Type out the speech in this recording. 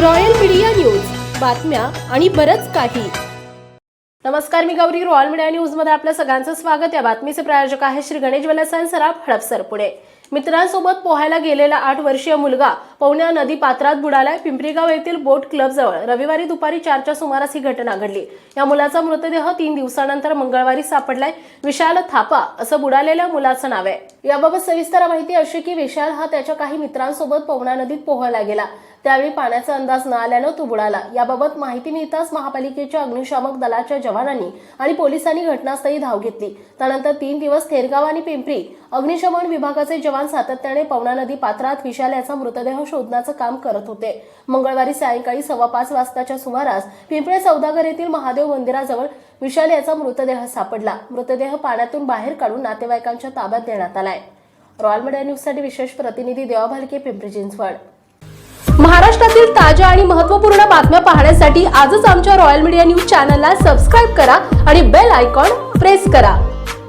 Royal media news. बातम्या आणि बरच काही. नमस्कार मी गौरी. रॉयल मीडिया न्यूजमध्ये आपल्या सगळ्यांचं स्वागत. या बातमीचे प्रायोजक आहे श्री गणेश वलसन सराफ हडपसर पुणे. मित्रांसोबत पोहायला गेलेला आठ वर्षीय मुलगा पवन्या नदी पात्रात बुडालाय. पिंपरीगाव येथील बोट क्लब जवळ रविवारी दुपारी चारच्या सुमारास ही घटना घडली. या मुलाचा मृतदेह तीन दिवसानंतर मंगळवारी सापडलाय. विशाल थापा असं बुडालेल्या मुलाचं नाव आहे. याबाबत सविस्तर माहिती अशी की विशाल हा त्याच्या काही मित्रांसोबत पवना नदीत पोहायला गेला. त्यावेळी पाण्याचा अंदाज न आल्यानं तो बुडाला. याबाबत माहिती मिळताच महापालिकेच्या अग्निशामक दलाच्या जवानांनी आणि पोलिसांनी घटनास्थळी धाव घेतली. त्यानंतर तीन दिवस थेरगाव आणि पिंपरी अग्निशमन विभागाचे जवान सातत्याने पवना नदी पात्रात विशाल याचा मृतदेह शोधण्याचं काम करत होते. मंगळवारी सायंकाळी सव्वा पाच वाजताच्या सुमारास पिंपळे सौदागर येथील महादेव मंदिराजवळ विशाल याचा मृतदेह सापडला. मृतदेह पाण्यातून बाहेर काढून नातेवाईकांच्या ताब्यात देण्यात आलाय. रॉयल मीडिया न्यूजसाठी विशेष प्रतिनिधी देवा भालके पिंपरी चिंचवड. महाराष्ट्रातील ताज्या आणि महत्त्वपूर्ण बातम्या पाहण्यासाठी आजच आमच्या रॉयल मीडिया न्यूज चॅनलला सबस्क्राईब करा आणि बेल आयकॉन प्रेस करा.